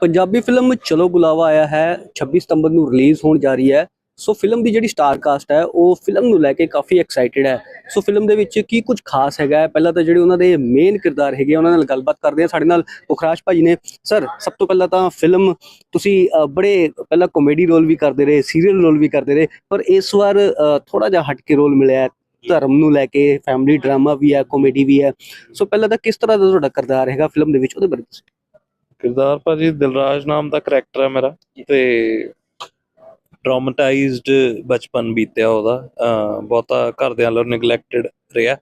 Punjabi film ਚਲੋ ਬੁਲਾਵਾ ਆਇਆ ਹੈ 26 ਸਤੰਬਰ ਨੂੰ ਰਿਲੀਜ਼ ਹੋਣ ਜਾ ਰਹੀ ਹੈ। ਸੋ ਫਿਲਮ ਦੀ ਜਿਹੜੀ ਸਟਾਰ ਕਾਸਟ ਹੈ ਉਹ ਫਿਲਮ ਨੂੰ ਲੈ ਕੇ ਕਾਫੀ ਐਕਸਾਈਟਿਡ ਹੈ। ਸੋ ਫਿਲਮ ਦੇ ਵਿੱਚ ਕੀ ਕੁਝ ਖਾਸ ਹੈਗਾ ਪਹਿਲਾਂ ਤਾਂ ਜਿਹੜੇ ਉਹਨਾਂ ਦੇ ਮੇਨ ਕਿਰਦਾਰ ਹੈਗੇ ਆ, ਉਹਨਾਂ ਨਾਲ ਗੱਲਬਾਤ ਕਰਦੇ ਆ ਸਾਡੇ ਨਾਲ ਉਖਰਾਸ਼ ਭਾਜੀ ਨੇ। ਸਰ ਸਭ ਤੋਂ ਪਹਿਲਾਂ ਤਾਂ ਫਿਲਮ ਤੁਸੀਂ ਬੜੇ ਪਹਿਲਾਂ ਕਾਮੇਡੀ ਰੋਲ ਵੀ ਕਰਦੇ ਰਹੇ ਸੀਰੀਅਲ ਰੋਲ ਵੀ ਕਰਦੇ ਰਹੇ ਪਰ ਇਸ ਵਾਰ ਥੋੜਾ ਜਿਹਾ ਹਟ ਕੇ ਰੋਲ ਮਿਲਿਆ ਧਰਮ ਨੂੰ ਲੈ ਕੇ ਫੈਮਿਲੀ ਡਰਾਮਾ ਵੀ ਹੈ ਕਾਮੇਡੀ ਵੀ ਹੈ। ਸੋ ਪਹਿਲਾਂ ਤਾਂ ਕਿਸ ਤਰ੍ਹਾਂ ਦਾ ਤੁਹਾਡਾ ਕਿਰਦਾਰ ਹੈਗਾ ਫਿਲਮ ਦੇ ਵਿੱਚ ਉਹਦੇ ਬਾਰੇ ਦੱਸੋ। ਕਿਰਦਾਰ ਭਾਜੀ ਦਿਲਰਾਜ ਨਾਮ ਦਾ ਕਰੈਕਟਰ ਹੈ ਮੇਰਾ ਤੇ ਟਰਾਮਟਾਈਜ਼ਡ ਬਚਪਨ ਬੀਤਿਆ ਉਹਦਾ ਬਹੁਤਾ ਘਰਦਿਆਂ ਵੱਲੋਂ ਨੈਗਲੈਕਟਡ ਰਿਹਾ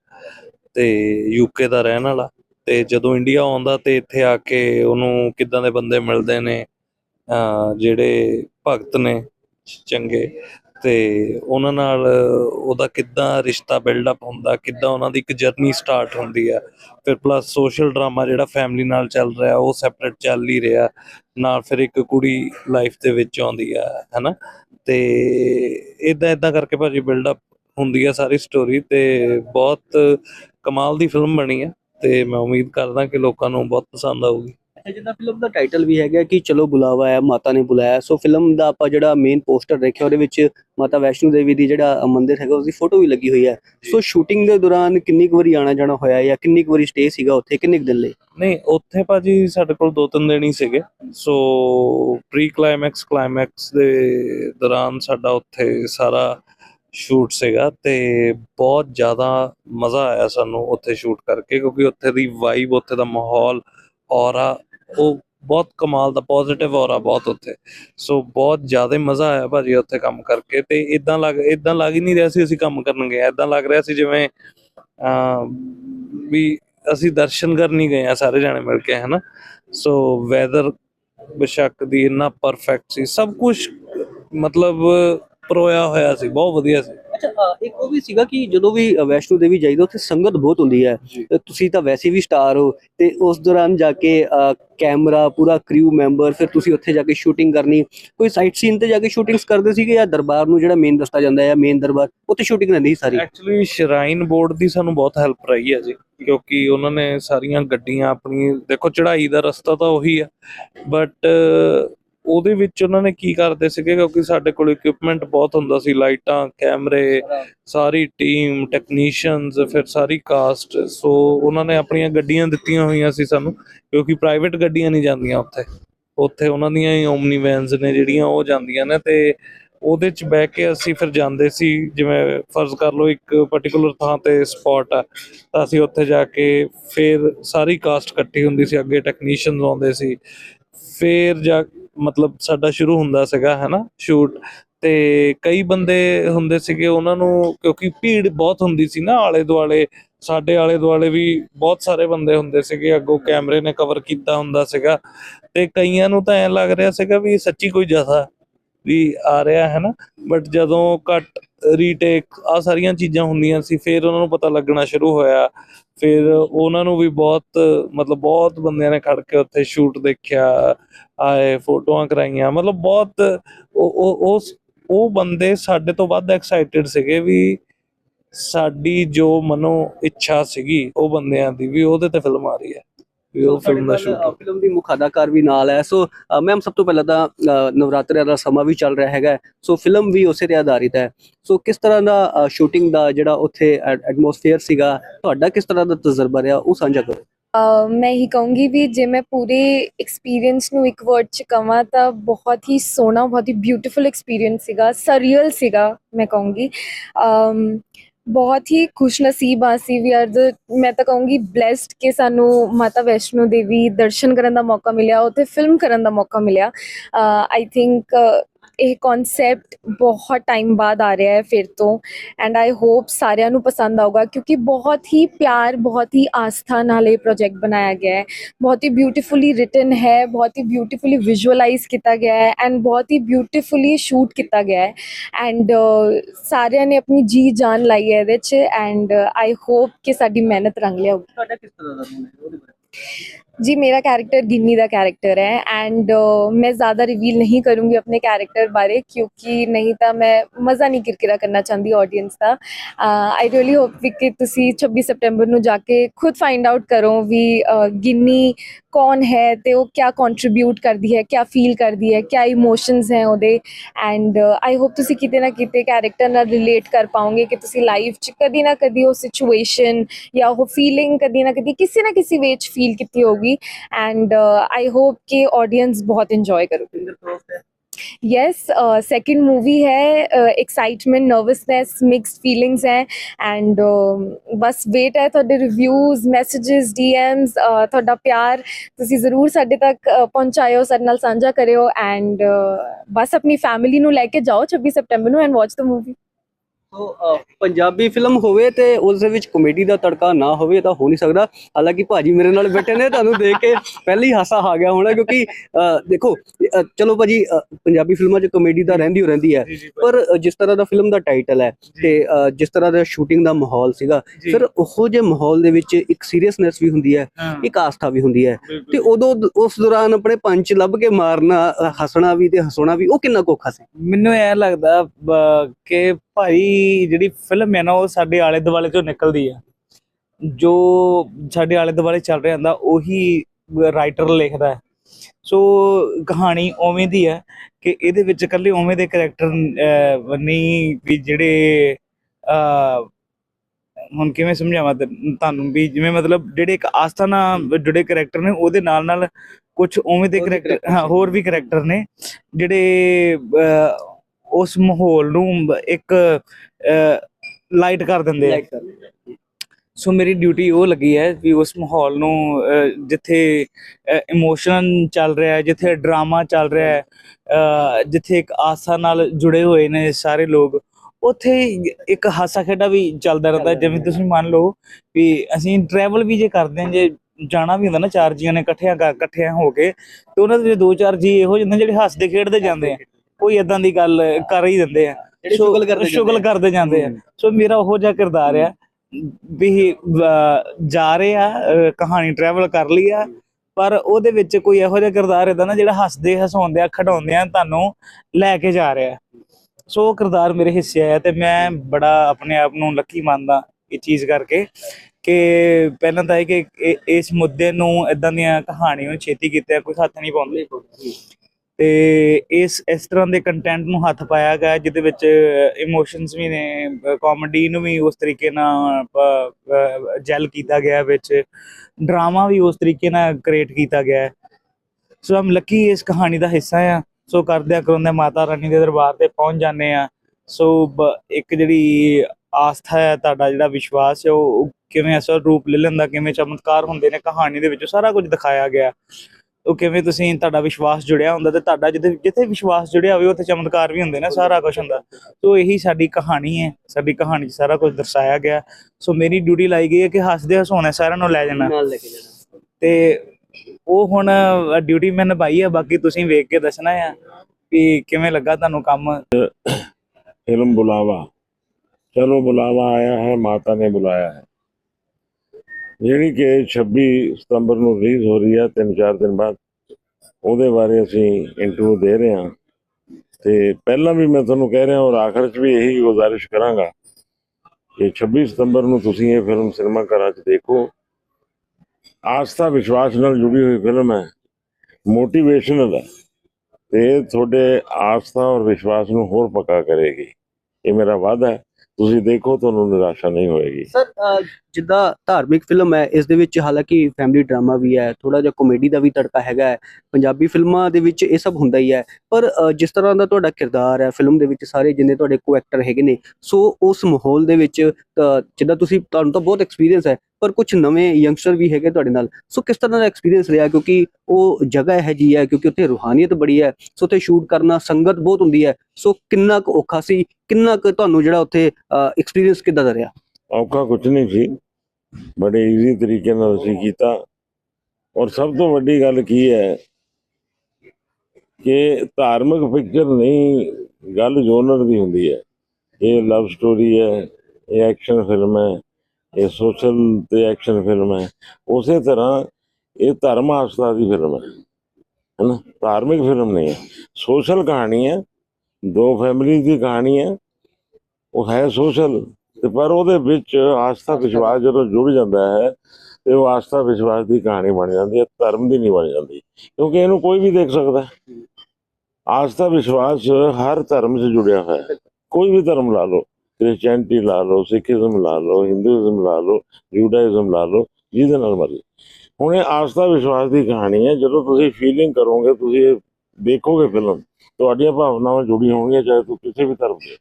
ਤੇ ਯੂਕੇ ਦਾ ਰਹਿਣ ਵਾਲਾ ਤੇ ਜਦੋਂ ਇੰਡੀਆ ਆਉਂਦਾ ਤੇ ਇੱਥੇ ਆ ਕੇ ਉਹਨੂੰ ਕਿੱਦਾਂ ਦੇ ਬੰਦੇ ਮਿਲਦੇ ਨੇ ਜਿਹੜੇ ਭਗਤ ਨੇ ਚੰਗੇ ਤੇ ਉਹਨਾਂ ਨਾਲ ਉਹਦਾ ਕਿੱਦਾਂ ਰਿਸ਼ਤਾ ਬਿਲਡ ਅਪ ਹੁੰਦਾ, ਕਿੱਦਾਂ ਉਹਨਾਂ ਦੀ ਇੱਕ ਜਰਨੀ ਸਟਾਰਟ ਹੁੰਦੀ ਆ। ਫਿਰ ਪਲੱਸ ਸੋਸ਼ਲ ਡਰਾਮਾ ਜਿਹੜਾ ਫੈਮਿਲੀ ਨਾਲ ਚੱਲ ਰਿਹਾ, ਉਹ ਸੈਪਰੇਟ ਚੱਲ ਹੀ ਰਿਹਾ। ਨਾਲ ਫਿਰ ਇੱਕ ਕੁੜੀ ਲਾਈਫ ਦੇ ਵਿੱਚ ਆਉਂਦੀ ਆ, ਹੈਨਾ? ਤੇ ਇਦਾਂ ਇਦਾਂ ਕਰਕੇ ਭਾਜੀ ਬਿਲਡ ਅਪ ਹੁੰਦੀ ਆ ਸਾਰੀ ਸਟੋਰੀ ਤੇ ਬਹੁਤ ਕਮਾਲ ਦੀ ਫਿਲਮ ਬਣੀ ਆ। ਤੇ ਮੈਂ ਉਮੀਦ ਕਰਦਾ ਕਿ ਲੋਕਾਂ ਨੂੰ ਬਹੁਤ ਪਸੰਦ ਆਊਗੀ। ਅੱਛਾ ਜਿੱਦਾਂ ਫਿਲਮ ਦਾ ਟਾਈਟਲ ਵੀ ਹੈਗਾ ਕਿ ਚਲੋ ਬੁਲਾਵਾ ਹੈ ਮਾਤਾ ਨੇ ਬੁਲਾਇਆ ਸੋ ਫਿਲਮ ਦਾ ਆਪਾਂ ਜਿਹੜਾ ਮੇਨ ਪੋਸਟਰ ਦੇਖਿਆ ਉਹਦੇ ਵਿੱਚ ਮਾਤਾ ਵੈਸ਼ਨੂ ਦੇਵੀ ਦੀ ਜਿਹੜਾ ਮੰਦਿਰ ਹੈਗਾ ਉਸਦੀ ਫੋਟੋ ਵੀ ਲੱਗੀ ਹੋਈ ਹੈ। ਸੋ ਸ਼ੂਟਿੰਗ ਦੇ ਦੌਰਾਨ ਕਿੰਨੀ ਕੁ ਵਾਰੀ ਆਣਾ ਜਾਣਾ ਹੋਇਆ ਜਾਂ ਕਿੰਨੀ ਕੁ ਵਾਰੀ ਸਟੇ ਸੀਗਾ ਉੱਥੇ? ਕਿੰਨੇ ਕੁ ਦਿਨ ਲਈ? ਨਹੀਂ ਉੱਥੇ ਭਾਜੀ ਸਾਡੇ ਕੋਲ ਦੋ ਤਿੰਨ ਦਿਨ ਹੀ ਸੀਗੇ। ਸੋ ਪ੍ਰੀ ਕਲਾਈਮੈਕਸ ਕਲਾਈਮੈਕਸ ਦੇ ਦੌਰਾਨ ਸਾਡਾ ਉੱਥੇ ਸਾਰਾ ਸ਼ੂਟ ਸੀਗਾ ਤੇ ਬਹੁਤ ਜ਼ਿਆਦਾ ਮਜ਼ਾ ਆਇਆ ਸਾਨੂੰ ਉੱਥੇ ਸ਼ੂਟ ਕਰਕੇ ਕਿਉਂਕਿ ਉੱਥੇ ਦੀ ਵਾਈਬ ਉੱਥੇ ਦਾ ਮਾਹੌਲ ਔਰਾ ਉਹ ਬਹੁਤ ਕਮਾਲ ਦਾ ਪੋਜ਼ਿਟਿਵ ਔਰਾ ਬਹੁਤ ਉੱਥੇ। ਸੋ ਬਹੁਤ ਜ਼ਿਆਦਾ ਮਜ਼ਾ ਆਇਆ ਭਾਜੀ ਉੱਥੇ ਕੰਮ ਕਰਕੇ ਤੇ ਇਦਾਂ ਲੱਗ ਇਦਾਂ ਲੱਗ ਹੀ ਨਹੀਂ ਰਿਹਾ ਸੀ ਅਸੀਂ ਕੰਮ ਕਰਨ ਗਏ। ਇਦਾਂ ਲੱਗ ਰਿਹਾ ਸੀ ਜਿਵੇਂ, ਅਮ, ਵੀ ਅਸੀਂ ਦਰਸ਼ਨ ਕਰਨ ਹੀ ਗਏ ਆ ਸਾਰੇ ਜਾਣੇ ਮਿਲ ਕੇ, ਹਨਾ। ਸੋ ਵੈਦਰ ਬੇਸ਼ੱਕ ਦੀ ਇੰਨਾ ਪਰਫੈਕਟ ਸੀ। ਸਭ ਕੁਝ ਮਤਲਬ, ਪਰੋਇਆ ਹੋਇਆ ਸੀ, ਬਹੁਤ ਵਧੀਆ ਸੀ। ਅੱਛਾ ਇੱਕ ਉਹ ਵੀ ਸੀਗਾ ਕਿ ਜਦੋਂ ਵੀ ਵੈਸ਼ਨੂ ਦੇਵੀ ਜਾਈਦਾ ਉੱਥੇ ਸੰਗਤ ਬਹੁਤ ਹੁੰਦੀ ਹੈ। ਤੁਸੀਂ ਤਾਂ ਵੈਸੇ ਵੀ ਸਟਾਰ ਹੋ ਤੇ ਉਸ ਦੌਰਾਨ ਜਾ ਕੇ ਕੈਮਰਾ ਪੂਰਾ ਕ੍ਰਿਊ ਮੈਂਬਰ ਫਿਰ ਤੁਸੀਂ ਉੱਥੇ ਜਾ ਕੇ ਸ਼ੂਟਿੰਗ ਕਰਨੀ। ਕੋਈ ਸਾਈਟ ਸੀਨ ਤੇ ਜਾ ਕੇ ਸ਼ੂਟਿੰਗਸ ਕਰਦੇ ਸੀਗੇ ਜਾਂ ਦਰਬਾਰ ਨੂੰ ਜਿਹੜਾ ਮੇਨ ਦੱਸਦਾ ਜਾਂਦਾ ਹੈ ਮੇਨ ਦਰਬਾਰ ਉੱਥੇ ਸ਼ੂਟਿੰਗ ਰਹਿੰਦੀ ਸਾਰੀ? ਐਕਚੁਅਲੀ ਸ਼ਰਾਈਨ ਬੋਰਡ ਦੀ ਸਾਨੂੰ ਬਹੁਤ ਹੈਲਪ ਰਹੀ ਹੈ ਜੀ ਕਿਉਂਕਿ ਉਹਨਾਂ ਨੇ ਸਾਰੀਆਂ ਗੱਡੀਆਂ ਆਪਣੀ ਦੇਖੋ ਚੜ੍ਹਾਈ ਦਾ ਰਸਤਾ ਤਾਂ ਉਹੀ ਆ ਬਟ ਉਹਦੇ ਵਿੱਚ ਉਹਨਾਂ ਨੇ ਕੀ ਕਰਦੇ ਸੀਗੇ, ਕਿਉਂਕਿ ਸਾਡੇ ਕੋਲ ਇਕਵਿਪਮੈਂਟ ਬਹੁਤ ਹੁੰਦਾ ਸੀ, ਲਾਈਟਾਂ, ਕੈਮਰੇ, ਸਾਰੀ ਟੀਮ ਟੈਕਨੀਸ਼ੀਅਨਸ ਫਿਰ ਸਾਰੀ ਕਾਸਟ ਸੋ ਉਹਨਾਂ ਨੇ ਆਪਣੀਆਂ ਗੱਡੀਆਂ ਦਿੱਤੀਆਂ ਹੋਈਆਂ ਸੀ ਸਾਨੂੰ, ਕਿਉਂਕਿ ਪ੍ਰਾਈਵੇਟ ਗੱਡੀਆਂ ਨਹੀਂ ਜਾਂਦੀਆਂ ਉੱਥੇ। ਉੱਥੇ ਉਹਨਾਂ ਦੀਆਂ ਹੀ ਓਮਨੀ ਵੈਨਸ ਨੇ ਜਿਹੜੀਆਂ ਉਹ ਜਾਂਦੀਆਂ ਨੇ ਤੇ ਉਹਦੇ ਚ ਬਹਿ ਕੇ ਅਸੀਂ ਫਿਰ ਜਾਂਦੇ ਸੀ, ਜਿਵੇਂ ਫਰਜ਼ ਕਰ ਲਓ ਇੱਕ ਪਾਰਟਿਕੂਲਰ ਥਾਂ ਤੇ ਸਪੌਟ ਆ, ਤਾਂ ਅਸੀਂ ਉੱਥੇ ਜਾ ਕੇ ਫਿਰ ਸਾਰੀ ਕਾਸਟ ਇਕੱਠੀ ਹੁੰਦੀ ਸੀ, ਅੱਗੇ ਟੈਕਨੀਸ਼ੀਅਨਸ ਆਉਂਦੇ ਸੀ। ਫਿਰ ਜਾ ਮਤਲਬ ਸਾਡਾ ਸ਼ੁਰੂ ਹੁੰਦਾ ਸੀਗਾ, ਹਨਾ ਸ਼ੂਟ ਤੇ ਕਈ ਬੰਦੇ ਹੁੰਦੇ ਸੀਗੇ, ਉਹਨਾਂ ਨੂੰ, ਕਿਉਂਕਿ ਭੀੜ ਬਹੁਤ ਹੁੰਦੀ ਸੀ ਨਾ ਆਲੇ ਦੁਆਲੇ ਸਾਡੇ ਆਲੇ ਦੁਆਲੇ ਵੀ ਬਹੁਤ ਸਾਰੇ ਬੰਦੇ ਹੁੰਦੇ ਸੀਗੇ, ਅੱਗੋਂ ਕੈਮਰੇ ਨੇ ਕਵਰ ਕੀਤਾ ਹੁੰਦਾ ਸੀਗਾ। ਤੇ ਕਈਆਂ ਨੂੰ ਤਾਂ ਐਂ ਲੱਗ ਰਿਹਾ ਸੀਗਾ ਵੀ ਸੱਚੀ ਕੋਈ ਜਥਾ ਵੀ ਆ ਰਿਹਾ ਹੈ ਨਾ ਬਟ ਜਦੋਂ ਕੱਟ ਰੀਟੇਕ ਆ ਸਾਰੀਆਂ ਚੀਜ਼ਾਂ ਹੁੰਦੀਆਂ ਸੀ, ਫਿਰ ਉਹਨਾਂ ਨੂੰ ਪਤਾ ਲੱਗਣਾ ਸ਼ੁਰੂ ਹੋਇਆ। ਫਿਰ ਉਹਨਾਂ ਨੂੰ ਵੀ ਬਹੁਤ, ਮਤਲਬ ਬਹੁਤ ਬੰਦਿਆਂ ਨੇ ਖੜ ਕੇ ਉੱਥੇ ਸ਼ੂਟ ਦੇਖਿਆ। ਆਏ ਫੋਟੋਆਂ ਕਰਾਈਆਂ ਮਤਲਬ ਬਹੁਤ ਉਹ ਉਹ ਉਸ ਉਹ ਬੰਦੇ ਸਾਡੇ ਤੋਂ ਵੱਧ ਐਕਸਾਈਟਿਡ ਸੀਗੇ ਵੀ ਸਾਡੀ ਜੋ ਮਨੋ ਇੱਛਾ ਸੀਗੀ ਉਹ ਬੰਦਿਆਂ ਦੀ ਵੀ ਉਹਦੇ ਤੇ ਫਿਲਮ ਆ ਰਹੀ ਹੈ ਵੀ ਉਹ ਫਿਲਮ ਦਾ ਸ਼ੂਟ ਫਿਲਮ ਦੀ ਮੁੱਖ ਅਦਾਕਾਰ ਵੀ ਨਾਲ ਹੈ। ਸੋ ਮੈਮ ਸਭ ਤੋਂ ਪਹਿਲਾਂ ਤਾਂ ਅ, ਨਵਰਾਤਰਿਆਂ ਦਾ ਸਮਾਂ ਵੀ ਚੱਲ ਰਿਹਾ ਹੈਗਾ। ਸੋ ਫਿਲਮ ਵੀ ਉਸੇ ਤੇ ਆਧਾਰਿਤ ਹੈ। ਸੋ ਕਿਸ ਤਰ੍ਹਾਂ ਦਾ ਸ਼ੂਟਿੰਗ ਦਾ ਜਿਹੜਾ ਉੱਥੇ ਐਟਮੋਸਫੇਅਰ ਸੀਗਾ ਤੁਹਾਡਾ ਕਿਸ ਤਰ੍ਹਾਂ ਦਾ ਤਜਰਬਾ ਰਿਹਾ ਉਹ ਸਾਂਝਾ ਕਰੋ। ਮੈਂ ਇਹੀ ਕਹੂੰਗੀ ਵੀ ਜੇ ਮੈਂ ਪੂਰੇ ਐਕਸਪੀਰੀਅੰਸ ਨੂੰ ਇੱਕ ਵਰਡ ਚ ਕਵਾਂ ਤਾਂ ਬਹੁਤ ਹੀ ਸੋਹਣਾ, ਬਹੁਤ ਹੀ ਬਿਊਟੀਫੁਲ ਐਕਸਪੀਰੀਅੰਸ ਸੀਗਾ ਸਰਰੀਅਲ ਸੀਗਾ, ਮੈਂ ਕਹੂੰਗੀ। ਬਹੁਤ ਹੀ ਖੁਸ਼ਨਸੀਬ ਆ ਸੀ ਵੀ ਆਰ ਮੈਂ ਤਾਂ ਕਹੂੰਗੀ ਬlesed ਕਿ ਸਾਨੂੰ ਮਾਤਾ ਵੈਸ਼ਨੋ ਦੇਵੀ ਦਰਸ਼ਨ ਕਰਨ ਦਾ ਮੌਕਾ ਮਿਲਿਆ, ਉੱਥੇ ਫਿਲਮ ਕਰਨ ਦਾ ਮੌਕਾ ਮਿਲਿਆ। ਆਈ ਥਿੰਕ ਇਹ ਕਨਸੈਪਟ ਬਹੁਤ ਟਾਈਮ ਬਾਅਦ ਆ ਰਿਹਾ ਹੈ ਫਿਰ ਤੋਂ ਐਂਡ ਆਈ ਹੋਪ ਸਾਰਿਆਂ ਨੂੰ ਪਸੰਦ ਆਊਗਾ, ਕਿਉਂਕਿ ਬਹੁਤ ਹੀ ਪਿਆਰ, ਬਹੁਤ ਹੀ ਆਸਥਾ ਨਾਲ ਇਹ ਪ੍ਰੋਜੈਕਟ ਬਣਾਇਆ ਗਿਆ ਹੈ। ਬਹੁਤ ਹੀ ਬਿਊਟੀਫੁਲੀ ਰਿਟਨ ਹੈ, ਬਹੁਤ ਹੀ ਬਿਊਟੀਫੁਲੀ ਵਿਜ਼ੂਅਲਾਈਜ਼ ਕੀਤਾ ਗਿਆ ਹੈ ਐਂਡ ਬਹੁਤ ਹੀ ਬਿਊਟੀਫੁਲੀ ਸ਼ੂਟ ਕੀਤਾ ਗਿਆ ਹੈ। ਐਂਡ uh, ਸਾਰਿਆਂ ਨੇ ਆਪਣੀ ਜੀ ਜਾਨ ਲਾਈ ਹੈ ਇਹਦੇ 'ਚ ਐਂਡ ਆਈ ਹੋਪ ਕਿ ਸਾਡੀ ਮਿਹਨਤ ਰੰਗ ਲਿਆਊਗੀ। ਤੁਹਾਡਾ ਕਿਸ ਤਰ੍ਹਾਂ ਦਾ ਰੋਲ ਹੈ? जी मेरा कैरेक्टर गिन्नी का कैरेक्टर है एंड uh, मैं ज़्यादा रिवील नहीं करूँगी अपने कैरेक्टर बारे क्योंकि नहीं तो मैं मज़ा नहीं किरकिरा करना चाहती ऑडियंस का। आई रियली होप भी कि तुम छब्बीस सितंबर में जाके खुद फाइंड आउट करो भी uh, गिन्नी कौन है तो वह क्या कॉन्ट्रीब्यूट करती है क्या फील करती है क्या इमोशनस हैं वो एंड आई होप तुम कि ना कि कैरेक्टर न रिलेट कर पाओगे कि तुम लाइफ च कभी ना कभी वो सिचुएशन या वो फीलिंग कभी ना कभी किसी ना किसी वे फील की होगी। ਹੋਊਗੀ ਐਂਡ ਆਈ ਹੋਪ ਕਿ ਆਡੀਅנס ਬਹੁਤ ਇੰਜੋਏ ਕਰੂਗੀ यस सेकंड मूवी है। एक्साइटमेंट नर्वसनेस मिक्स्ड फीलिंग्स हैं एंड ਬਸ ਵੇਟ ਹੈ ਤੁਹਾਡੇ ਰਿਵਿਊਜ਼ ਮੈਸੇजेस ਡੀਐਮਸ ਤੁਹਾਡਾ ਪਿਆਰ ਤੁਸੀਂ ਜ਼ਰੂਰ ਸਾਡੇ ਤੱਕ ਪਹੁੰਚਾਇਓ ਸਾਡੇ ਨਾਲ ਸਾਂਝਾ ਕਰਿਓ ਐਂਡ ਬਸ ਆਪਣੀ ਫੈਮਿਲੀ ਨੂੰ ਲੈ ਕੇ ਜਾਓ 26 ਸਤੰਬਰ ਨੂੰ and watch the movie so uh, Punjabi film ਹੋਵੇ ਤੇ ਉਸ ਦੇ ਵਿੱਚ ਕਾਮੇਡੀ ਦਾ ਤੜਕਾ ਨਾ ਹੋਵੇ ਤਾਂ ਹੋ ਨਹੀਂ ਸਕਦਾ। ਹਾਲਾਂਕਿ ਭਾਜੀ ਮੇਰੇ ਨਾਲ ਬੈਠੇ ਨੇ ਤੁਹਾਨੂੰ ਦੇਖ ਕੇ ਪਹਿਲੇ ਹੀ ਹਾਸਾ ਆ ਗਿਆ ਹੋਣਾ ਕਿਉਂਕਿ ਅ, ਦੇਖੋ ਅ, ਚਲੋ ਭਾਜੀ ਅ, ਪੰਜਾਬੀ ਫਿਲਮਾਂ 'ਚ ਕਾਮੇਡੀ ਤਾਂ ਰਹਿੰਦੀ ਹੋ ਰਹਿੰਦੀ ਹੈ। ਪਰ ਅ, ਜਿਸ ਤਰ੍ਹਾਂ ਦਾ ਫਿਲਮ ਦਾ ਟਾਈਟਲ ਹੈ ਤੇ ਅ, ਜਿਸ ਤਰ੍ਹਾਂ ਦਾ ਸ਼ੂਟਿੰਗ ਦਾ ਮਾਹੌਲ ਸੀਗਾ ਫਿਰ ਉਹੋ ਜਿਹੇ ਮਾਹੌਲ ਦੇ ਵਿੱਚ ਇੱਕ ਸੀਰੀਅਸਨੈਸ ਵੀ ਹੁੰਦੀ ਹੈ ਇੱਕ ਆਸਥਾ ਵੀ ਹੁੰਦੀ ਹੈ। ਤੇ ਉਦੋਂ ਦ- ਉਸ ਦੌਰਾਨ ਆਪਣੇ ਪੰਚ ਲੱਭ ਕੇ ਮਾਰਨਾ ਅ, ਹੱਸਣਾ ਵੀ ਤੇ ਹਸਾਉਣਾ ਵੀ ਉਹ ਕਿੰਨਾ ਕੋਖਾ ਸੀ? ਮੈਨੂੰ ਐ ਲੱਗਦਾ ਬ- ਕਿ ਭਾਈ ਜਿਹੜੀ ਫਿਲਮ ਹੈ ਨਾ ਉਹ ਸਾਡੇ ਆਲੇ ਦੁਆਲੇ ਚੋਂ ਨਿਕਲਦੀ ਆ। ਜੋ ਸਾਡੇ ਆਲੇ ਦੁਆਲੇ ਚੱਲ ਰਿਹਾ ਹੁੰਦਾ ਉਹੀ ਰਾਈਟਰ ਲਿਖਦਾ ਹੈ। ਸੋ ਕਹਾਣੀ ਉਵੇਂ ਦੀ ਹੈ ਕਿ ਇਹਦੇ ਵਿੱਚ ਇਕੱਲੇ ਉਵੇਂ ਦੇ ਕੈਰੈਕਟਰ ਨਹੀਂ ਵੀ ਜਿਹੜੇ ਹੁਣ ਕਿਵੇਂ ਸਮਝਾਵਾਂ ਤੁਹਾਨੂੰ ਵੀ ਜਿਵੇਂ ਮਤਲਬ ਜਿਹੜੇ ਇੱਕ ਆਸਥਾ ਨਾਲ ਜੁੜੇ ਕੈਰੈਕਟਰ ਨੇ ਉਹਦੇ ਨਾਲ ਨਾਲ ਕੁਝ ਉਵੇਂ ਦੇ ਕੈਰੈਕਟਰ ਹਾਂ ਹੋਰ ਵੀ ਕੈਰੈਕਟਰ ਨੇ ਜਿਹੜੇ ਉਸ ਮਾਹੌਲ ਨੂੰ ਇੱਕ ਲਾਈਟ ਕਰ ਦਿੰਦੇ ਆ। ਸੋ ਮੇਰੀ ਡਿਊਟੀ ਉਹ ਲੱਗੀ ਹੈ ਵੀ ਉਸ ਮਾਹੌਲ ਨੂੰ ਜਿੱਥੇ ਇਮੋਸ਼ਨ ਚੱਲ ਰਿਹਾ ਹੈ ਜਿੱਥੇ ਡਰਾਮਾ ਚੱਲ ਰਿਹਾ ਹੈ ਜਿੱਥੇ ਇੱਕ ਆਸਾ ਨਾਲ ਜੁੜੇ ਹੋਏ ਨੇ ਸਾਰੇ ਲੋਕ ਉੱਥੇ ਇੱਕ ਹਾਸਾ ਖੇਡਾ ਵੀ ਚੱਲਦਾ ਰਹਿੰਦਾ। ਜਿਵੇਂ ਤੁਸੀਂ ਮੰਨ ਲਓ ਵੀ ਅਸੀਂ ਟਰੈਵਲ ਵੀ ਜੇ ਕਰਦੇ ਹਾਂ ਜੇ ਜਾਣਾ ਵੀ ਹੁੰਦਾ ਨਾ ਚਾਰ ਜੀਆਂ ਨੇ ਇਕੱਠਿਆਂ ਇਕੱਠਿਆਂ ਹੋ ਕੇ ਤੇ ਉਹਨਾਂ ਦੇ ਦੋ ਚਾਰ ਜੀ ਇਹੋ ਜਿਹੇ ਜਿਹੜੇ ਹੱਸਦੇ ਖੇਡਦੇ ਜਾਂਦੇ ਆ। ਕੋਈ ਇਦਾਂ ਦੀ ਗੱਲ ਕਰ ਹੀ ਦਿੰਦੇ ਆ। ਜਿਹੜੇ ਸ਼ੁਗਲ ਕਰਦੇ ਸ਼ੁਗਲ ਜਾਂਦੇ ਆ। ਕਰਦੇ ਜਾਂਦੇ ਆ। ਹਮ। ਸੋ ਮੇਰਾ ਉਹ ਜਿਹਾ ਕਿਰਦਾਰ ਆ ਵੀ ਜਾ ਰਹੇ ਆ ਕਹਾਣੀ ਟਰੈਵਲ ਕਰ ਲਈ ਆ। ਪਰ ਉਹਦੇ ਵਿੱਚ ਕੋਈ ਇਹੋ ਜਿਹਾ ਕਿਰਦਾਰ ਇਹਦਾ ਨਾ ਜਿਹੜਾ ਹੱਸਦੇ ਹਸਾਉਂਦੇ ਆ ਖਡਾਉਂਦੇ ਆ ਤੁਹਾਨੂੰ ਲੈ ਕੇ ਜਾ ਰਿਹਾ। ਸੋ ਉਹ ਕਿਰਦਾਰ ਮੇਰੇ ਹਿੱਸੇ ਆਇਆ ਤੇ ਮੈਂ ਬੜਾ ਆਪਣੇ ਆਪ ਨੂੰ ਲੱਕੀ ਮੰਨਦਾ ਇਹ ਚੀਜ਼ ਕਰਕੇ ਕਿ ਪਹਿਲਾਂ ਤਾਂ ਇਹ ਕਿ ਇਸ ਮੁੱਦੇ ਨੂੰ ਇਦਾਂ ਦੀਆਂ ਕਹਾਣੀਆਂ ਛੇਤੀ ਕੀਤੇ ਕੋਈ ਹੱਥ ਨਹੀਂ ਪਾਉਂਦੇ। ਤੇ ਇਸ ਇਸ ਤਰ੍ਹਾਂ ਦੇ ਕੰਟੈਂਟ ਨੂੰ ਹੱਥ ਪਾਇਆ ਗਿਆ ਜਿਹਦੇ ਵਿੱਚ ਇਮੋਸ਼ਨਸ ਵੀ ਨੇ ਕਾਮੇਡੀ ਨੂੰ ਵੀ ਉਸ ਤਰੀਕੇ ਨਾਲ ਜੈਲ ਕੀਤਾ ਗਿਆ ਵਿੱਚ ਡਰਾਮਾ ਵੀ ਉਸ ਤਰੀਕੇ ਨਾਲ ਕ੍ਰੀਏਟ ਕੀਤਾ ਗਿਆ ਸੋ ਹਮ ਲੱਕੀ ਇਸ ਕਹਾਣੀ ਦਾ ਹਿੱਸਾ ਆ ਸੋ ਕਰਦਿਆਂ ਕਰਾਉਂਦੇ ਮਾਤਾ ਰਾਣੀ ਦੇ ਦਰਬਾਰ ਤੇ ਪਹੁੰਚ ਜਾਂਦੇ ਆ ਸੋ ਬ- ਇੱਕ ਜਿਹੜੀ ਆਸਥਾ ਹੈ, ਤੁਹਾਡਾ ਜਿਹੜਾ ਵਿਸ਼ਵਾਸ ਹੈ, ਉਹ ਕਿਵੇਂ ਅਸਲ ਰੂਪ ਲੈ ਲੈਂਦਾ, ਕਿਵੇਂ ਚਮਤਕਾਰ ਹੁੰਦੇ ਨੇ ਕਹਾਣੀ ਦੇ ਵਿੱਚ ਸਾਰਾ ਕੁਝ ਦਿਖਾਇਆ ਗਿਆ। ਉਹ ਕਿਵੇਂ ਤੁਸੀਂ ਤੁਹਾਡਾ ਵਿਸ਼ਵਾਸ ਜੁੜਿਆ ਹੁੰਦਾ ਤੇ ਤੁਹਾਡਾ ਜਿੱਥੇ ਜਿੱਥੇ ਵਿਸ਼ਵਾਸ ਜੁੜਿਆ ਹੋਵੇ ਉੱਥੇ ਚਮਤਕਾਰ ਵੀ ਹੁੰਦੇ ਨੇ ਸਾਰਾ ਕੁਝ ਹੁੰਦਾ। ਸੋ ਇਹੀ ਸਾਡੀ ਕਹਾਣੀ ਹੈ ਸਾਡੀ ਕਹਾਣੀ ਸਾਰਾ ਕੁਝ ਦਰਸਾਇਆ ਗਿਆ। ਸੋ ਮੇਰੀ ਡਿਊਟੀ ਲਾਈ ਗਈ ਹੈ ਕਿ ਹੱਸਦੇ ਹਸਾਉਣਾ ਸਾਰਿਆਂ ਨੂੰ ਲੈ ਜਾਣਾ। ਤੇ ਉਹ ਹੁਣ ਡਿਊਟੀ ਮੈਂ ਨਿਭਾਈ ਆ ਬਾਕੀ ਤੁਸੀਂ ਵੇਖ ਕੇ ਦੱਸਣਾ ਆ ਵੀ ਕਿਵੇਂ ਲੱਗਾ ਤੁਹਾਨੂੰ ਕੰਮ। ਫਿਲਮ ਬੁਲਾਵਾ। ਚਲੋ ਬੁਲਾਵਾ ਆਇਆ ਹੈ ਮਾਤਾ ਨੇ ਬੁਲਾਇਆ ਹੈ। ਜਿਹੜੀ ਕਿ 26 ਸਤੰਬਰ ਨੂੰ ਰਿਲੀਜ਼ ਹੋ ਰਹੀ ਹੈ ਤਿੰਨ ਚਾਰ ਦਿਨ ਬਾਅਦ। ਉਹਦੇ ਬਾਰੇ ਅਸੀਂ ਇੰਟਰਵਿਊ ਦੇ ਰਹੇ ਹਾਂ। ਤੇ ਪਹਿਲਾਂ ਵੀ ਮੈਂ ਤੁਹਾਨੂੰ ਕਹਿ ਰਿਹਾ ਔਰ ਆਖਰ 'ਚ ਵੀ ਇਹੀ ਗੁਜ਼ਾਰਿਸ਼ ਕਰਾਂਗਾ ਕਿ 26 ਸਤੰਬਰ ਨੂੰ ਤੁਸੀਂ ਇਹ ਫਿਲਮ ਸਿਨੇਮਾ ਘਰਾਂ 'ਚ ਦੇਖੋ। ਆਸਥਾ ਵਿਸ਼ਵਾਸ ਨਾਲ ਜੁੜੀ ਹੋਈ ਫਿਲਮ ਹੈ। ਮੋਟੀਵੇਸ਼ਨਲ ਹੈ। ਤੇ ਤੁਹਾਡੇ ਆਸਥਾ ਔਰ ਵਿਸ਼ਵਾਸ ਨੂੰ ਹੋਰ ਪੱਕਾ ਕਰੇਗੀ। ਇਹ ਮੇਰਾ ਵਾਅਦਾ ਹੈ। ਤੁਸੀਂ ਦੇਖੋ ਤੁਹਾਨੂੰ ਨਿਰਾਸ਼ਾ ਨਹੀਂ ਹੋਏਗੀ। ਸਰ ਜਿੱਦਾਂ ਧਾਰਮਿਕ ਫਿਲਮ ਹੈ, ਇਸ ਦੇ ਵਿੱਚ ਹਾਲਾਂਕਿ ਫੈਮਿਲੀ ਡਰਾਮਾ ਵੀ ਹੈ ਥੋੜਾ ਜਿਹਾ ਕਾਮੇਡੀ ਦਾ ਵੀ ਤੜਕਾ ਹੈਗਾ ਹੈ, ਪੰਜਾਬੀ ਫਿਲਮਾਂ ਦੇ ਵਿੱਚ ਇਹ ਸਭ ਹੁੰਦਾ ਹੀ ਹੈ। ਪਰ ਜਿਸ ਤਰ੍ਹਾਂ ਦਾ ਤੁਹਾਡਾ ਕਿਰਦਾਰ ਹੈ, ਫਿਲਮ ਦੇ ਵਿੱਚ ਸਾਰੇ ਜਿੰਨੇ ਤੁਹਾਡੇ ਕੋ ਐਕਟਰ ਹੈਗੇ ਨੇ, ਸੋ ਉਸ ਮਾਹੌਲ ਦੇ ਵਿੱਚ ਜਿੱਦਾਂ ਤੁਸੀਂ, ਤੁਹਾਨੂੰ ਤਾਂ ਬਹੁਤ ਐਕਸਪੀਰੀਅੰਸ ਹੈ ਪਰ ਕੁਝ ਨਵੇਂ ਯੰਗਸਟਰ ਵੀ ਹੈਗੇ ਤੁਹਾਡੇ ਨਾਲ। ਸੋ ਕਿਸ ਤਰ੍ਹਾਂ ਦਾ ਐਕਸਪੀਰੀਅੰਸ ਰਿਹਾ? ਕਿਉਂਕਿ ਉਹ ਜਗ੍ਹਾ ਹੈ ਜੀ ਹੈ, ਕਿਉਂਕਿ ਉੱਥੇ ਰੂਹਾਨੀਅਤ ਬੜੀ ਹੈ। ਸੋ ਉੱਥੇ ਸ਼ੂਟ ਕਰਨਾ, ਸੰਗਤ ਬਹੁਤ ਹੁੰਦੀ ਹੈ। ਸੋ ਕਿੰਨਾ ਕੁ ਔਖਾ ਸੀ? ਕਿੰਨਾ ਕੁ ਤੁਹਾਨੂੰ ਜਿਹੜਾ ਉੱਥੇ ਐਕਸਪੀਰੀਅੰਸ ਕਿੱਦਾਂ ਦਾ ਰਿਹਾ? ਔਖਾ ਕੁਝ ਨਹੀਂ ਸੀ। ਬੜੇ ਈਜ਼ੀ ਤਰੀਕੇ ਨਾਲ ਅਸੀਂ ਕੀਤਾ। ਔਰ ਸਭ ਤੋਂ ਵੱਡੀ ਗੱਲ ਕੀ ਹੈ ਕਿ ਧਾਰਮਿਕ ਪਿਕਚਰ ਨਹੀਂ, ਗੱਲ ਜੋਨਰ ਦੀ ਹੁੰਦੀ ਹੈ। ਇਹ ਲਵ ਸਟੋਰੀ ਹੈ, ਇਹ ਐਕਸ਼ਨ ਫਿਲਮ ਹੈ। ਇਹ ਸੋਸ਼ਲ ਤੇ ਐਕਸ਼ਨ ਫਿਲਮ ਹੈ। ਉਸੇ ਤਰ੍ਹਾਂ ਇਹ ਧਰਮ ਆਸਥਾ ਦੀ ਫਿਲਮ ਹੈ। ਹੈਨਾ? ਧਾਰਮਿਕ ਫਿਲਮ ਨਹੀਂ ਹੈ। ਸੋਸ਼ਲ ਕਹਾਣੀ ਹੈ। ਦੋ ਫੈਮਿਲੀ ਦੀ ਕਹਾਣੀ ਹੈ। ਉਹ ਹੈ ਸੋਸ਼ਲ। ਤੇ ਪਰ ਉਹਦੇ ਵਿੱਚ ਆਸਥਾ ਵਿਸ਼ਵਾਸ ਜਦੋਂ ਜੁੜ ਜਾਂਦਾ ਹੈ, ਤੇ ਉਹ ਆਸਥਾ ਵਿਸ਼ਵਾਸ ਦੀ ਕਹਾਣੀ ਬਣ ਜਾਂਦੀ ਹੈ। ਧਰਮ ਦੀ ਨਹੀਂ ਬਣ ਜਾਂਦੀ। ਕਿਉਂਕਿ ਇਹਨੂੰ ਕੋਈ ਵੀ ਦੇਖ ਸਕਦਾ ਆਸਥਾ ਵਿਸ਼ਵਾਸ ਹਰ ਧਰਮ 'ਚ ਜੁੜਿਆ ਹੋਇਆ ਹੈ। ਕੋਈ ਵੀ ਧਰਮ ਲਾ ਲਓ। ਕ੍ਰਿਸਚੀਅਨਟੀ ਲਾ ਲਓ ਸਿੱਖੀਜ਼ਮ ਲਾ ਲਓ ਹਿੰਦੂਇਜ਼ਮ ਲਾ ਲਓ ਜੂਡਾਇਜ਼ਮ ਲਾ ਲਓ ਜਿਹਦੇ ਨਾਲ ਮਰਜ਼ੀ ਹੁਣ ਇਹ ਆਸਥਾ ਵਿਸ਼ਵਾਸ ਦੀ ਕਹਾਣੀ ਹੈ ਜਦੋਂ ਤੁਸੀਂ ਫੀਲਿੰਗ ਕਰੋਗੇ ਤੁਸੀਂ ਇਹ ਦੇਖੋਗੇ ਫਿਲਮ ਤੁਹਾਡੀਆਂ ਭਾਵਨਾਵਾਂ ਜੁੜੀਆਂ ਹੋਣਗੀਆਂ ਚਾਹੇ ਤੁਸੀਂ ਕਿਸੇ ਵੀ ਧਰਮ ਦੇ ਹੋ।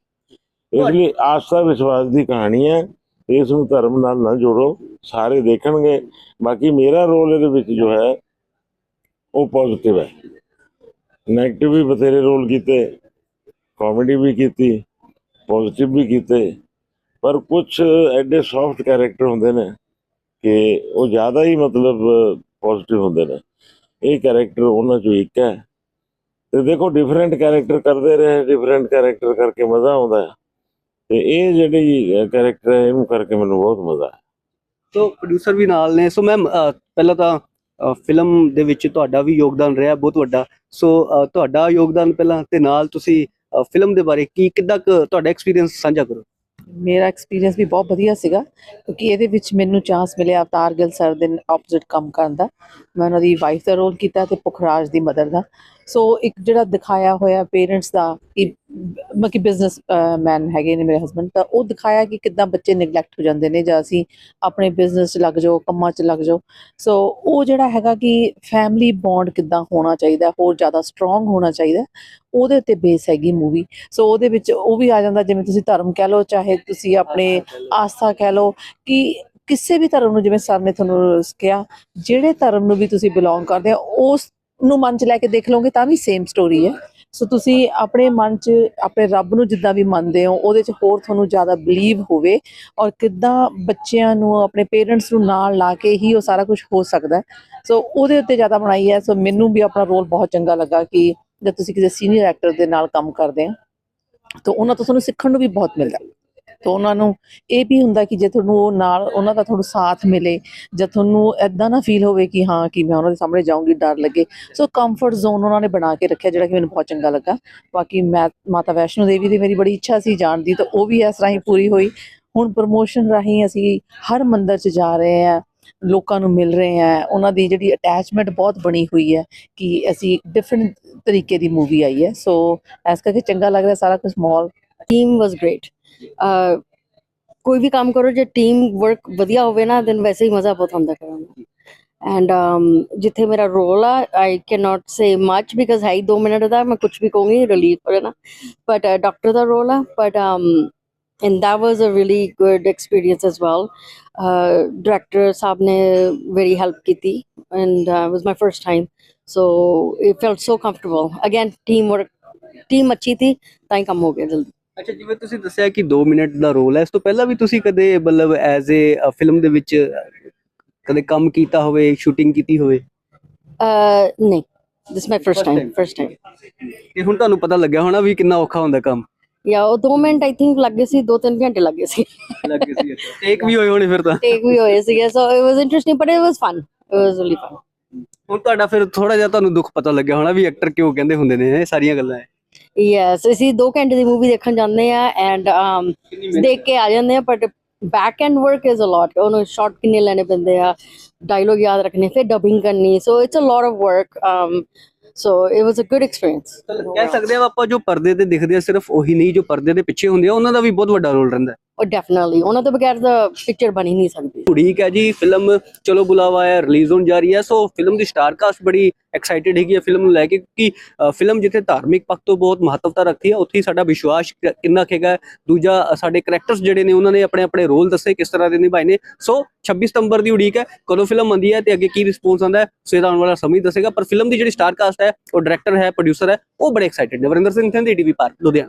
ਇਸ ਲਈ ਆਸਥਾ ਵਿਸ਼ਵਾਸ ਦੀ ਕਹਾਣੀ ਹੈ ਇਸ ਨੂੰ ਧਰਮ ਨਾਲ ਨਾ ਜੋੜੋ ਸਾਰੇ ਦੇਖਣਗੇ ਬਾਕੀ ਮੇਰਾ ਰੋਲ ਇਹਦੇ ਵਿੱਚ ਜੋ ਹੈ ਉਹ ਪੋਜ਼ਿਟਿਵ ਹੈ ਨੈਗੇਟਿਵ ਵੀ ਬਥੇਰੇ ਰੋਲ ਕੀਤੇ ਕਾਮੇਡੀ ਵੀ ਕੀਤੀ ਪੋਜ਼ਿਟਿਵ ਵੀ ਕੀਤੇ, ਪਰ ਕੁਝ ਐਡੇ ਸੌਫਟ ਕੈਰੈਕਟਰ ਹੁੰਦੇ ਨੇ ਕਿ ਉਹ ਜ਼ਿਆਦਾ ਹੀ ਮਤਲਬ ਪੋਜ਼ਿਟਿਵ ਹੁੰਦੇ ਨੇ। ਇਹ ਕੈਰੈਕਟਰ ਉਹਨਾਂ ਚੋਂ ਇੱਕ ਹੈ। ਤੇ ਦੇਖੋ ਡਿਫਰੈਂਟ ਕੈਰੈਕਟਰ ਕਰਦੇ ਰਹੇ ਡਿਫਰੈਂਟ ਕੈਰੈਕਟਰ ਕਰਕੇ ਮਜ਼ਾ ਆਉਂਦਾ ਹੈ। ਤੇ ਇਹ ਜਿਹੜੀ ਕੈਰੈਕਟਰ ਹੈ, ਇਹਨੂੰ ਕਰਕੇ ਮੈਨੂੰ ਬਹੁਤ ਮਜ਼ਾ ਆਇਆ। ਸੋ ਪ੍ਰੋਡਿਊਸਰ ਵੀ ਨਾਲ ਨੇ। ਸੋ ਮੈਮ ਪਹਿਲਾਂ ਤਾਂ ਫਿਲਮ ਦੇ ਵਿੱਚ ਤੁਹਾਡਾ ਵੀ ਯੋਗਦਾਨ ਰਿਹਾ, ਬਹੁਤ ਵੱਡਾ। ਸੋ ਤੁਹਾਡਾ ਯੋਗਦਾਨ ਪਹਿਲਾਂ ਤੇ ਨਾਲ ਤੁਸੀਂ ਫਿਲਮ ਦੇ ਬਾਰੇ ਕੀ ਕਿੱਦਾਂ ਕੁ ਤੁਹਾਡਾ ਐਕਸਪੀਰੀਅੰਸ ਸਾਂਝਾ ਕਰੋ? ਮੇਰਾ ਐਕਸਪੀਰੀਅੰਸ ਵੀ ਬਹੁਤ ਵਧੀਆ ਸੀਗਾ, ਕਿਉਂਕਿ ਇਹਦੇ ਵਿੱਚ ਮੈਨੂੰ ਚਾਂਸ ਮਿਲਿਆ ਅਵਤਾਰ ਗਿੱਲ ਸਰ ਦੇ ਆਪੋਜ਼ਿਟ ਕੰਮ ਕਰਨ ਦਾ। ਮੈਂ ਉਹਨਾਂ ਦੀ ਵਾਈਫ ਦਾ ਰੋਲ ਕੀਤਾ ਤੇ ਪੁਖਰਾਜ ਦੀ ਮਦਰ ਦਾ। ਸੋ ਇੱਕ ਜਿਹੜਾ ਦਿਖਾਇਆ ਹੋਇਆ ਪੇਰੈਂਟਸ ਦਾ ਕਿ ਮਤਲਬ ਕਿ ਬਿਜ਼ਨਸ ਮੈਨ ਹੈਗੇ ਨੇ ਮੇਰੇ ਹਸਬੰਡ ਤਾਂ ਉਹ ਦਿਖਾਇਆ ਕਿ ਕਿੱਦਾਂ ਬੱਚੇ ਨੈਗਲੈਕਟ ਹੋ ਜਾਂਦੇ ਨੇ ਜਾਂ ਅਸੀਂ ਆਪਣੇ ਬਿਜ਼ਨਸ 'ਚ ਲੱਗ ਜਾਓ, ਕੰਮਾਂ 'ਚ ਲੱਗ ਜਾਓ। ਸੋ ਉਹ ਜਿਹੜਾ ਹੈਗਾ ਕਿ ਫੈਮਿਲੀ ਬੌਂਡ ਕਿੱਦਾਂ ਹੋਣਾ ਚਾਹੀਦਾ, ਹੋਰ ਜ਼ਿਆਦਾ ਸਟਰੋਂਗ ਹੋਣਾ ਚਾਹੀਦਾ, ਉਹਦੇ ਉੱਤੇ ਬੇਸ ਹੈਗੀ ਮੂਵੀ ਸੋ ਉਹਦੇ ਵਿੱਚ ਉਹ ਵੀ ਆ ਜਾਂਦਾ, ਜਿਵੇਂ ਤੁਸੀਂ ਧਰਮ ਕਹਿ ਲਓ, ਚਾਹੇ ਤੁਸੀਂ ਆਪਣੇ ਆਸਥਾ ਕਹਿ ਲਓ, ਕਿ ਕਿਸੇ ਵੀ ਧਰਮ ਨੂੰ, ਜਿਵੇਂ ਸਰ ਨੇ ਤੁਹਾਨੂੰ ਕਿਹਾ, ਜਿਹੜੇ ਧਰਮ ਨੂੰ ਵੀ ਤੁਸੀਂ ਬਿਲੋਂਗ ਕਰਦੇ ਹੋ, ਉਸ ਨੂੰ ਮਨ 'ਚ ਲੈ ਕੇ ਦੇਖ ਲਓਗੇ ਤਾਂ ਵੀ ਸੇਮ ਸਟੋਰੀ ਹੈ। ਸੋ ਤੁਸੀਂ ਆਪਣੇ ਮਨ 'ਚ, ਆਪਣੇ ਰੱਬ ਨੂੰ ਜਿੱਦਾਂ ਵੀ ਮੰਨਦੇ ਹੋ, ਉਹਦੇ 'ਚ ਹੋਰ ਤੁਹਾਨੂੰ ਜ਼ਿਆਦਾ ਬਲੀਵ ਹੋਵੇ ਔਰ ਕਿੱਦਾਂ ਬੱਚਿਆਂ ਨੂੰ, ਆਪਣੇ ਪੇਰੈਂਟਸ ਨੂੰ ਨਾਲ ਲਾ ਕੇ ਹੀ ਉਹ ਸਾਰਾ ਕੁਝ ਹੋ ਸਕਦਾ ਸੋ ਉਹਦੇ ਉੱਤੇ ਜ਼ਿਆਦਾ ਬਣਾਈ ਹੈ। ਸੋ ਮੈਨੂੰ ਵੀ ਆਪਣਾ ਰੋਲ ਬਹੁਤ ਚੰਗਾ ਲੱਗਾ ਕਿ ਜਦ ਤੁਸੀਂ ਕਿਸੇ ਸੀਨੀਅਰ ਐਕਟਰ ਦੇ ਨਾਲ ਕੰਮ ਕਰਦੇ ਆ ਤਾਂ ਉਹਨਾਂ ਤੋਂ ਤੁਹਾਨੂੰ ਸਿੱਖਣ ਨੂੰ ਵੀ ਬਹੁਤ ਮਿਲਦਾ। ਤਾਂ ਉਹਨਾਂ ਨੂੰ ਇਹ ਵੀ ਹੁੰਦਾ ਕਿ ਜੇ ਤੁਹਾਨੂੰ ਉਹ ਨਾਲ ਉਹਨਾਂ ਦਾ ਤੁਹਾਨੂੰ ਸਾਥ ਮਿਲੇ, ਜਾਂ ਤੁਹਾਨੂੰ ਐਦਾਂ ਨਾ ਫੀਲ ਹੋਵੇ ਕਿ ਹਾਂ, ਕਿ ਮੈਂ ਉਹਨਾਂ ਦੇ ਸਾਹਮਣੇ ਜਾਊਂਗੀ, ਡਰ ਲੱਗੇ। ਸੋ ਕੰਫਰਟ ਜ਼ੋਨ ਉਹਨਾਂ ਨੇ ਬਣਾ ਕੇ ਰੱਖਿਆ, ਜਿਹੜਾ ਕਿ ਮੈਨੂੰ ਬਹੁਤ ਚੰਗਾ ਲੱਗਾ। ਬਾਕੀ ਮੈਂ ਮਾਤਾ ਵੈਸ਼ਨੋ ਦੇਵੀ ਦੀ ਮੇਰੀ ਬੜੀ ਇੱਛਾ ਸੀ ਜਾਣ ਦੀ, ਤਾਂ ਉਹ ਵੀ ਇਸ ਰਾਹੀਂ ਪੂਰੀ ਹੋਈ। ਹੁਣ ਪ੍ਰਮੋਸ਼ਨ ਰਾਹੀਂ ਅਸੀਂ ਹਰ ਮੰਦਰ 'ਚ ਜਾ ਰਹੇ ਆ ਲੋਕਾਂ ਨੂੰ ਮਿਲ ਰਹੇ ਆ ਉਹਨਾਂ ਦੀ ਜਿਹੜੀ ਅਟੈਚਮੈਂਟ ਬਹੁਤ ਬਣੀ ਹੋਈ ਹੈ ਕਿ ਅਸੀਂ ਡਿਫਰੈਂਟ ਤਰੀਕੇ ਦੀ ਮੂਵੀ ਆਈ ਹੈ। ਸੋ ਇਸ ਕਰਕੇ ਚੰਗਾ ਲੱਗ ਰਿਹਾ ਸਾਰਾ ਕੁਝ ਮਾਹੌਲ। ਟੀਮ ਵਾਸ ਗ੍ਰੇਟ ਕੋਈ ਵੀ ਕੰਮ ਕਰੋ ਜੇ ਟੀਮ ਵਰਕ ਵਧੀਆ ਹੋਵੇ ਨਾ ਦੈਨ ਵੈਸੇ ਹੀ ਮਜ਼ਾ ਬਹੁਤ ਆਉਂਦਾ ਕਰਨ ਦਾ ਐਂਡ ਜਿੱਥੇ ਮੇਰਾ ਰੋਲ ਆ I can not say much because ਹੈ 2 ਮਿੰਟ ਦਾ ਮੈਂ ਕੁਝ ਵੀ ਕਹੂੰਗੀ ਰਿਲੀਫ ਹੈ ਨਾ ਬਟ ਡਾਕਟਰ ਦਾ ਰੋਲ ਆ but and that was a really good experience as well uh, director saab ne very help ਕੀਤੀ and uh, it was my first time so it felt so comfortable again teamwork team ਅੱਛੀ ਥੀ ਤਾਂ ਹੀ ਕੰਮ ਹੋ ਗਿਆ ਜਲਦੀ ਅੱਛਾ ਜਿਵੇਂ ਤੁਸੀਂ ਦੱਸਿਆ ਕਿ 2 ਮਿੰਟ ਦਾ ਰੋਲ ਹੈ ਇਸ ਤੋਂ ਪਹਿਲਾਂ ਵੀ ਤੁਸੀਂ ਕਦੇ ਮਤਲਬ ਐਜ਼ ਅ ਫਿਲਮ ਦੇ ਵਿੱਚ ਅ, ਕਦੇ ਕੰਮ ਕੀਤਾ ਹੋਵੇ ਸ਼ੂਟਿੰਗ ਕੀਤੀ ਹੋਵੇ? Uh, ਨਹੀਂ। First First time time. first time. ਤੇ ਹੁਣ ਤੁਹਾਨੂੰ ਪਤਾ ਲੱਗਿਆ ਹੋਣਾ ਵੀ ਕਿੰਨਾ ਔਖਾ ਹੁੰਦਾ ਕੰਮ। ਯਾ ਉਹ 2 ਮਿੰਟ ਆਈ ਥਿੰਕ ਲੱਗੇ ਸੀ 2-3 ਘੰਟੇ ਲੱਗੇ ਸੀ। ਲੱਗੇ ਸੀ ਟੇਕ ਵੀ ਹੋਏ ਹੋਣੇ ਫਿਰ ਤਾਂ। ਟੇਕ ਵੀ ਹੋਏ ਸੀਗੇ so it was interesting but it was fun it was really fun ਹੁਣ ਤੁਹਾਡਾ ਫਿਰ ਥੋੜਾ ਜਿਹਾ ਤੁਹਾਨੂੰ ਦੁੱਖ ਪਤਾ ਲੱਗਿਆ ਹੋਣਾ ਵੀ ਐਕਟਰ ਕਿਉਂ ਕਹਿੰਦੇ ਹੁੰਦੇ ਨੇ ਇਹ ਸਾਰੀਆਂ ਗੱਲਾਂ ਯੈਸ ਅਸੀਂ 2 ਘੰਟੇ ਦੀ ਮੂਵੀ ਦੇਖਣ ਜਾਂਦੇ ਆ ਐਂਡ ਦੇਖ ਕੇ ਆ ਜਾਂਦੇ ਆ but back end work is a lot ਉਹਨੂੰ ਸ਼ਾਰਟ ਕਿੰਨੇ ਲੈਣੇ ਪੈਂਦੇ ਆ ਡਾਇਲੋਗ ਯਾਦ ਰੱਖਣੇ ਫਿਰ ਡਬਿੰਗ ਕਰਨੀ so it's a lot of work so it was a good experience ਕਹਿ ਸਕਦੇ ਆ ਆਪਾਂ ਜੋ ਪਰਦੇ ਤੇ ਦਿਖਦੇ ਆ ਸਿਰਫ ਉਹੀ ਨਹੀਂ ਜੋ ਪਰਦੇ ਦੇ ਪਿੱਛੇ ਹੁੰਦੇ ਆ ਉਹਨਾਂ ਦਾ ਵੀ ਬਹੁਤ ਵੱਡਾ ਰੋਲ ਰਹਿੰਦਾ ਹੈ। Oh, ਉਹ ਡੈਫੀਨਿਟਲੀ ਉਹਨਾਂ ਤੋਂ ਬਗੈਰ ਤਾਂ ਪਿਕਚਰ ਬਣ ਹੀ ਨਹੀਂ ਸਕਦੀ। ਉਡੀਕ ਹੈ ਜੀ ਫਿਲਮ ਚਲੋ ਬੁਲਾਵਾ ਹੈ ਰਿਲੀਜ਼ ਹੋਣ ਜਾ ਰਹੀ ਹੈ ਸੋ ਫਿਲਮ ਦੀ ਸਟਾਰ ਕਾਸਟ ਬੜੀ ਐਕਸਾਈਟਿਡ ਹੈਗੀ ਹੈ ਫਿਲਮ ਨੂੰ ਲੈ ਕੇ ਕਿ ਫਿਲਮ ਜਿੱਥੇ ਧਾਰਮਿਕ ਪੱਖ ਤੋਂ ਬਹੁਤ ਮਹੱਤਵਤਾ ਰੱਖਦੀ ਹੈ, ਉੱਥੇ ਹੀ ਸਾਡਾ ਵਿਸ਼ਵਾਸ ਕ- ਕਿੰਨਾ ਖੇਗਾ ਦੂਜਾ ਸਾਡੇ ਕਰੈਕਟਰਸ ਜਿਹੜੇ ਨੇ, ਉਹਨਾਂ ਨੇ ਆਪਣੇ ਆਪਣੇ ਰੋਲ ਦੱਸੇ, ਕਿਸ ਤਰ੍ਹਾਂ ਦੇ ਨਿਭਾਏ ਨੇ। ਸੋ 26 ਸਤੰਬਰ ਦੀ ਉਡੀਕ ਹੈ, ਕਦੋਂ ਫਿਲਮ ਆਉਂਦੀ ਹੈ ਤੇ ਅੱਗੇ ਕੀ ਰਿਸਪੌਂਸ ਆਉਂਦਾ ਹੈ ਸੋ ਇਹਦਾ ਆਉਣ ਵਾਲਾ ਸਮਾਂ ਦੱਸੇਗਾ। ਪਰ ਫਿਲਮ ਦੀ ਜਿਹੜੀ ਸਟਾਰ ਕਾਸਟ ਹੈ, ਉਹ ਡਾਇਰੈਕਟਰ ਹੈ ਪ੍ਰੋਡਿਊਸਰ ਹੈ, ਉਹ ਬੜੇ ਐਕਸਾਈਟਿਡ ਨੇ। ਵਰਿੰਦਰ ਸਿੰਘ ਥੰਦੀ ਟੀਵੀ ਪਾਰ ਲੁਧਿਆਣਾ।